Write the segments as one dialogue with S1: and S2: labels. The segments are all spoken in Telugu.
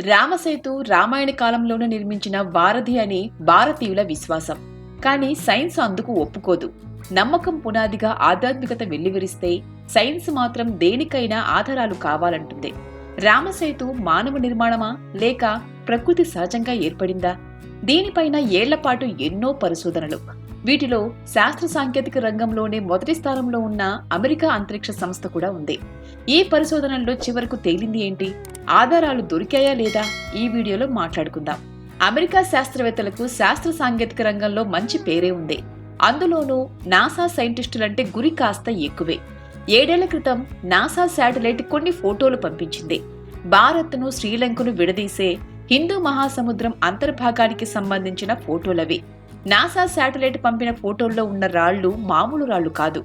S1: రామసేతు రామాయణ కాలంలోనే నిర్మించిన వారధి అని భారతీయుల విశ్వాసం. కానీ సైన్స్ అందుకు ఒప్పుకోదు. నమ్మకం పునాదిగా ఆధ్యాత్మికత వెల్లివిరిస్తే సైన్స్ మాత్రం దేనికైనా ఆధారాలు కావాలంటుంది. రామసేతు మానవ నిర్మాణమా? లేక ప్రకృతి సహజంగా ఏర్పడిందా? దీనిపైన ఏళ్ళపాటు ఎన్నో పరిశోధనలు. వీటిలో శాస్త్ర సాంకేతిక రంగంలోనే మొదటి స్థానంలో ఉన్న అమెరికా అంతరిక్ష సంస్థ కూడా ఉంది. ఈ పరిశోధనల్లో చివరకు తేలింది ఏంటి? ఆధారాలు దొరికాయా లేదా? ఈ వీడియోలో మాట్లాడుకుందాం. అమెరికా శాస్త్రవేత్తలకు శాస్త్ర సాంకేతిక రంగంలో మంచి పేరే ఉంది. అందులోనూ నాసా సైంటిస్టులంటే గురి కాస్త ఎక్కువే. ఏడేళ్ళ క్రితం నాసా శాటిలైట్ కొన్ని ఫోటోలు పంపించింది. భారత్ను శ్రీలంకను విడదీసే హిందూ మహాసముద్రం అంతర్భాగానికి సంబంధించిన ఫోటోలవి. నాసా శాటిలైట్ పంపిన ఫోటోల్లో ఉన్న రాళ్ళు మామూలు రాళ్ళు కాదు.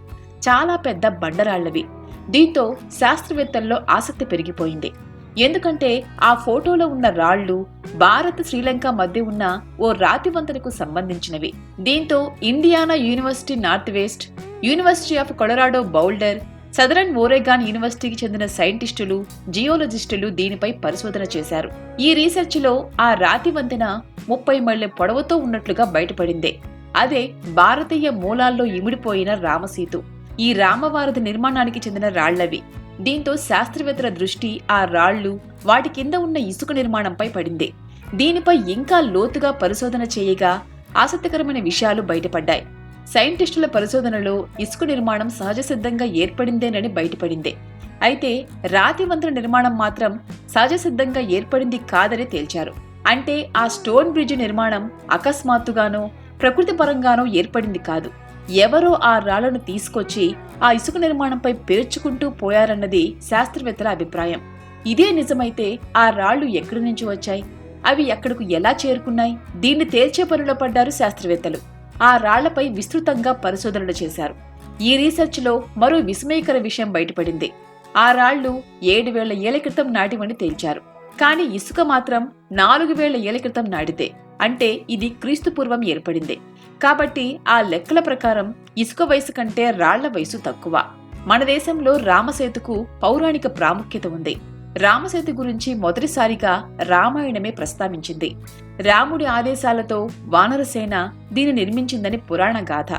S1: చాలా పెద్ద బండరాళ్ళవి దీంతో శాస్త్రవేత్తల్లో ఆసక్తి పెరిగిపోయింది. ఎందుకంటే ఆ ఫోటోలో ఉన్న రాళ్ళు భారత్ శ్రీలంక మధ్య ఉన్న ఓ రాతి వంతెనకు సంబంధించినవి. దీంతో Indiana university north west university of Colorado Boulder southern Oregon యూనివర్సిటీకి చెందిన సైంటిస్టులు జియోలజిస్టులు దీనిపై పరిశోధన చేశారు. ఈ రీసెర్చ్లో ఆ రాతి వంతెన ముప్పై మైళ్ళ పొడవుతో ఉన్నట్లుగా బయటపడింది. అదే భారతీయ మూలాల్లో ఇమిడిపోయిన రామసీతు. ఈ రామవారధి నిర్మాణానికి చెందిన రాళ్ళవి దీంతో శాస్త్రవేత్తల దృష్టి ఆ రాళ్ళు వాటి కింద ఉన్న ఇసుక నిర్మాణంపై పడింది. దీనిపై ఇంకా లోతుగా పరిశోధన చేయగా ఆసక్తికరమైన విషయాలు బయటపడ్డాయి. సైంటిస్టుల పరిశోధనలో ఇసుక నిర్మాణం సహజ సిద్ధంగా ఏర్పడిందేనని బయటపడింది. అయితే రాతి వంతెన నిర్మాణం మాత్రం సహజ సిద్ధంగా ఏర్పడింది కాదని తేల్చారు. అంటే ఆ స్టోన్ బ్రిడ్జ్ నిర్మాణం అకస్మాత్తుగానో ప్రకృతి పరంగానో ఏర్పడింది కాదు. ఎవరో ఆ రాళ్ళను తీసుకొచ్చి ఆ ఇసుక నిర్మాణంపై పేర్చుకుంటూ పోయారన్నది శాస్త్రవేత్తల అభిప్రాయం. ఇదే నిజమైతే ఆ రాళ్ళు ఎక్కడి నుంచి వచ్చాయి? అవి ఎక్కడకు ఎలా చేరుకున్నాయి? దీన్ని తేల్చే పనిలో పడ్డారు శాస్త్రవేత్తలు. ఆ రాళ్ళపై విస్తృతంగా పరిశోధనలు చేశారు. ఈ రీసెర్చ్లో మరో విస్మయకర విషయం బయటపడింది. ఆ రాళ్ళు ఏడు వేల ఏళ్ళ క్రితం నాటివని తేల్చారు. కానీ ఇసుక మాత్రం నాలుగు వేల ఏళ్ళ క్రితం నాటితే అంటే ఇది క్రీస్తుపూర్వం ఏర్పడింది. కాబట్టి ఆ లెక్కల ప్రకారం ఇసుక వయసు కంటే రాళ్ళ వయసు తక్కువ. మన దేశంలో రామసేతుకు పౌరాణిక ప్రాముఖ్యత ఉంది. రామసేతు గురించి మొదటిసారిగా రామాయణమే ప్రస్తావించింది. రాముడి ఆదేశాలతో వానరసేన దీన్ని నిర్మించిందని పురాణ గాథ.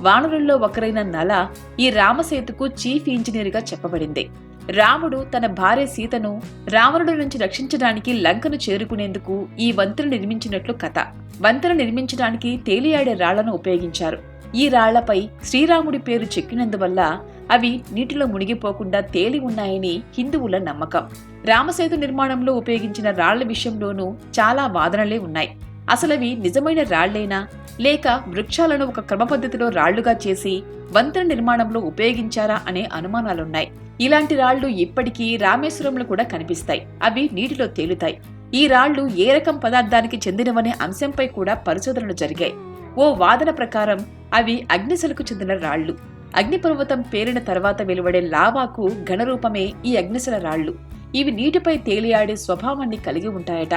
S1: వానరుల్లో ఒకరైన నల ఈ రామసేతుకు చీఫ్ ఇంజనీర్గా చెప్పబడింది. రాముడు తన భార్య సీతను రావణుడి నుంచి రక్షించడానికి లంకను చేరుకునేందుకు ఈ వంతెన నిర్మించినట్లు కథ. వంతెన నిర్మించడానికి తేలియాడే రాళ్ళను ఉపయోగించారు. ఈ రాళ్ళపై శ్రీరాముడి పేరు చెక్కినందువల్ల అవి నీటిలో మునిగిపోకుండా తేలి ఉన్నాయని హిందువుల నమ్మకం. రామసేతు నిర్మాణంలో ఉపయోగించిన రాళ్ళ విషయంలోనూ చాలా వాదనలే ఉన్నాయి. అసలవి నిజమైన రాళ్ళేనా? లేక వృక్షాలను ఒక క్రమపద్ధతిలో రాళ్ళుగా చేసి వంతెన నిర్మాణంలో ఉపయోగించారా అనే అనుమానాలున్నాయి. ఇలాంటి రాళ్ళు ఇప్పటికీ రామేశ్వరంలో కూడా కనిపిస్తాయి. అవి నీటిలో తేలుతాయి. ఈ రాళ్ళు ఏ రకం పదార్థానికి చెందినవనే అంశంపై కూడా పరిశోధనలు జరిగాయి. ఓ వాదన ప్రకారం అవి అగ్నిశలకు చెందిన రాళ్ళు. అగ్నిపర్వతం పేరిన తర్వాత వెలువడే లావాకు ఘనరూపమే ఈ అగ్నిశల రాళ్ళు ఇవి నీటిపై తేలియాడే స్వభావాన్ని కలిగి ఉంటాయట.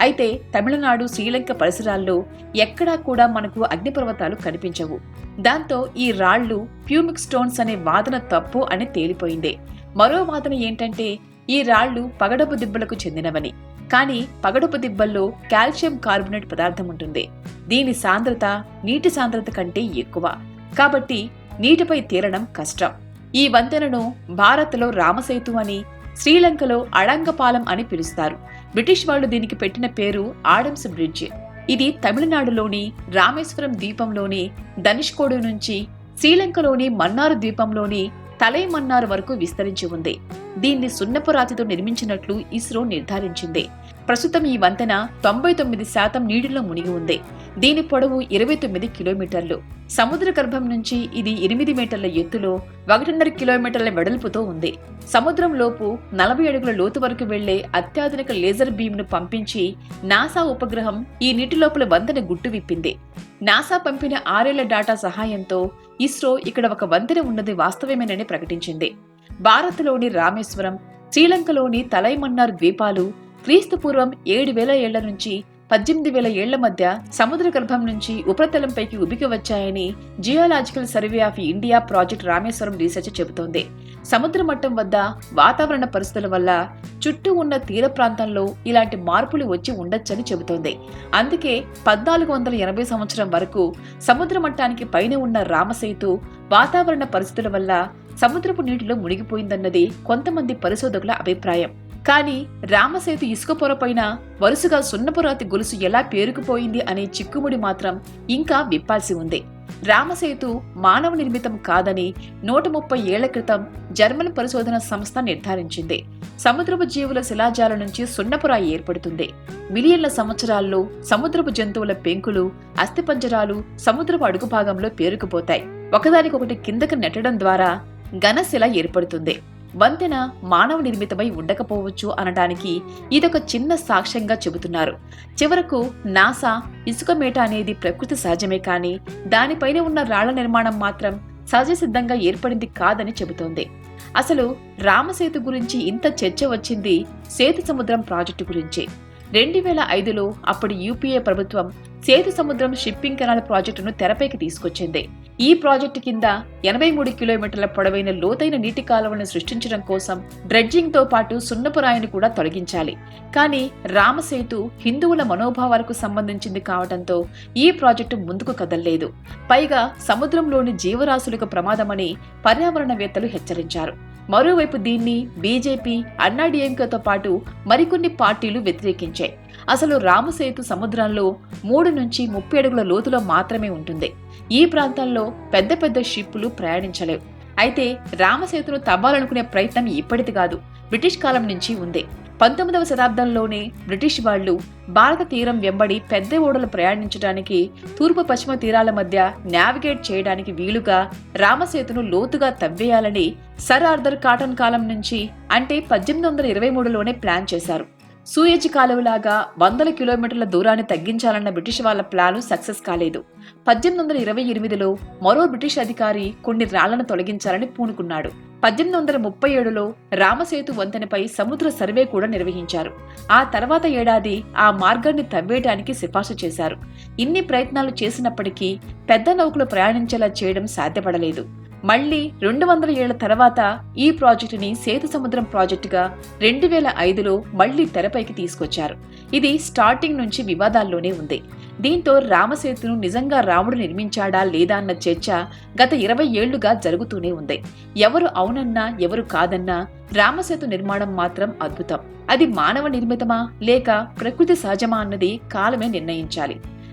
S1: అయితే తమిళనాడు శ్రీలంక పరిసరాల్లో ఎక్కడా కూడా మనకు అగ్నిపర్వతాలు కనిపించవు. దాంతో ఈ రాళ్ళు ప్యూమిక్ స్టోన్స్ అనే వాదన తప్పు అని తేలిపోయింది. మరో వాదన ఏంటంటే ఈ రాళ్ళు పగడపు దిబ్బలకు చెందినవని. కానీ పగడపు దిబ్బల్లో కాల్షియం కార్బోనేట్ పదార్థం ఉంటుంది. దీని సాంద్రత నీటి సాంద్రత కంటే ఎక్కువ. కాబట్టి నీటిపై తేలడం కష్టం. ఈ వంతెనను భారత్లో రామసేతు అని శ్రీలంకలో అడంగపాలెం అని పిలుస్తారు. బ్రిటిష్ వాళ్ళు దీనికి పెట్టిన పేరు ఆడమ్స్ బ్రిడ్జ్. ఇది తమిళనాడులోని రామేశ్వరం ద్వీపంలోని ధనుష్కోడు నుంచి శ్రీలంకలోని మన్నారు ద్వీపంలోని తలైమన్నార్ వరకు విస్తరించి ఉంది. దీన్ని సున్నపు రాతితో నిర్మించినట్లు ఇస్రో నిర్ధారించింది. ప్రస్తుతం ఈ వంతెన తొంభై తొమ్మిది శాతం నీటిలో మునిగి ఉంది. దీని పొడవు ఇరవై తొమ్మిది కిలోమీటర్లు. సముద్ర గర్భం నుంచి ఇది ఎనిమిది మీటర్ల ఎత్తులో ఒకటిన్నర కిలోమీటర్ల వెడల్పుతో ఉంది. సముద్రం లోపు నలభై అడుగుల లోతు వరకు వెళ్ళే అత్యాధునిక లేజర్ బీమ్ను పంపించి నాసా ఉపగ్రహం ఈ నీటి లోపల వంతెన గుట్టు విప్పింది నాసా పంపిన ఆరేళ్ళ డాటా సహాయంతో ఇస్రో ఇక్కడ ఒక వంతెన ఉన్నది వాస్తవమేనని ప్రకటించింది. భారత్లోని రామేశ్వరం శ్రీలంకలోని తలైమన్నార్ ద్వీపాలు క్రీస్తుపూర్వం ఏడు వేల ఏళ్ళ నుంచి పద్దెనిమిది వేల ఏళ్ళ మధ్య సముద్ర గర్భం నుంచి ఉపరితలంపైకి ఉబికి వచ్చాయని geological survey of India project Rameswaram research చెబుతోంది. సముద్ర మట్టం వద్ద వాతావరణ పరిస్థితుల వల్ల చుట్టూ ఉన్న తీర ప్రాంతంలో ఇలాంటి మార్పులు వచ్చి ఉండొచ్చని చెబుతోంది. అందుకే పద్నాలుగు వందల ఎనభై సంవత్సరం వరకు సముద్ర మట్టానికి పైన ఉన్న రామసేతు వాతావరణ పరిస్థితుల వల్ల సముద్రపు నీటిలో మునిగిపోయిందన్నది కొంతమంది పరిశోధకుల అభిప్రాయం. కానీ రామసేతు ఇసుక పొరపైన వరుసగా సున్నపురాతి గొలుసు ఎలా పేరుకుపోయింది అనే చిక్కుముడి మాత్రం ఇంకా విప్పాల్సి ఉంది. రామసేతు మానవ నిర్మితం కాదని నూట ముప్పై ఏళ్ళ క్రితం జర్మన్ పరిశోధన సంస్థ నిర్ధారించింది. సముద్రపు జీవుల శిలాజాల నుంచి సున్నపురాయి ఏర్పడుతుంది. మిలియన్ల సంవత్సరాల్లో సముద్రపు జంతువుల పెంకులు అస్థిపంజరాలు సముద్రపు అడుగు భాగంలో పేరుకుపోతాయి. ఒకదానికొకటి కిందకి నెట్టడం ద్వారా ఘనశిల ఏర్పడుతుంది. వంతెన మానవ నిర్మితమై ఉండకపోవచ్చు అనడానికి ఇదొక చిన్న సాక్ష్యంగా చెబుతున్నారు. చివరకు నాసా ఇసుక మేట అనేది ప్రకృతి సహజమే కానీ దానిపైన ఉన్న రాళ్ళ నిర్మాణం మాత్రం సహజ సిద్ధంగా ఏర్పడింది కాదని చెబుతోంది. అసలు రామసేతు గురించి ఇంత చర్చ వచ్చింది సేతు సముద్రం ప్రాజెక్టు గురించి. రెండు వేల ఐదులో అప్పటి యూపీఏ ప్రభుత్వం సేతు సముద్రం షిప్పింగ్ కెనాల్ ప్రాజెక్టును తెరపైకి తీసుకొచ్చింది. ఈ ప్రాజెక్టు కింద ఎనభై మూడు కిలోమీటర్ల పొడవైన లోతైన నీటి కాలువలను సృష్టించడం కోసం డ్రెడ్జింగ్తో పాటు సున్నపురాయిని కూడా తొలగించాలి. కానీ రామసేతు హిందువుల మనోభావాలకు సంబంధించింది కావడంతో ఈ ప్రాజెక్టు ముందుకు కదల్లేదు. పైగా సముద్రంలోని జీవరాశులకు ప్రమాదమని పర్యావరణవేత్తలు హెచ్చరించారు. మరోవైపు దీన్ని బీజేపీ అన్నాడీఎంకేతో పాటు మరికొన్ని పార్టీలు వ్యతిరేకించాయి. అసలు రామసేతు సముద్రంలో మూడు నుంచి ముప్పై అడుగుల లోతులో మాత్రమే ఉంటుంది. ఈ ప్రాంతంలో పెద్ద పెద్ద షిప్పులు ప్రయాణించలేవు. అయితే రామసేతును తవ్వాలనుకునే ప్రయత్నం ఇప్పటిది కాదు. బ్రిటిష్ కాలం నుంచి ఉంది. పంతొమ్మిదవ శతాబ్దంలోనే బ్రిటిష్ వాళ్ళు భారత తీరం వెంబడి పెద్ద ఓడలు ప్రయాణించడానికి తూర్పు పశ్చిమ తీరాల మధ్య నావిగేట్ చేయడానికి వీలుగా రామసేతును లోతుగా తవ్వేయాలని సర్ ఆర్థర్ కాటన్ కాలం నుంచి అంటే పద్దెనిమిది వందల ఇరవై మూడులోనే ప్లాన్ చేశారు. సూయజ్ కాలువలాగా వందల కిలోమీటర్ల దూరాన్ని తగ్గించాలన్న బ్రిటిష్ వాళ్ళ ప్లాను సక్సెస్ కాలేదు. పద్దెనిమిది వందల ఇరవై ఎనిమిదిలో మరో బ్రిటిష్ అధికారి కొన్ని రాళ్ళను తొలగించాలని పూనుకున్నాడు. పద్దెనిమిది వందల ముప్పై ఏడులో రామసేతు వంతెనపై సముద్ర సర్వే కూడా నిర్వహించారు. ఆ తర్వాత ఏడాది ఆ మార్గాన్ని తవ్వేయడానికి సిఫార్సు చేశారు. ఇన్ని ప్రయత్నాలు చేసినప్పటికీ పెద్ద నౌకలు ప్రయాణించేలా చేయడం సాధ్యపడలేదు. మళ్ళీ రెండు వందల ఏళ్ళ తర్వాత ఈ ప్రాజెక్టుని సేతు సముద్రం ప్రాజెక్టుగా రెండు వేల ఐదులో మళ్ళీ తెరపైకి తీసుకొచ్చారు. ఇది స్టార్టింగ్ నుంచి వివాదాల్లోనే ఉంది. దీంతో రామసేతును నిజంగా రాముడు నిర్మించాడా లేదా అన్న చర్చ గత ఇరవై ఏళ్ళుగా జరుగుతూనే ఉంది. ఎవరు అవునన్నా ఎవరు కాదన్నా రామసేతు నిర్మాణం మాత్రం అద్భుతం. అది మానవ నిర్మితమా లేక ప్రకృతి సహజమా అన్నది కాలమే నిర్ణయించాలి.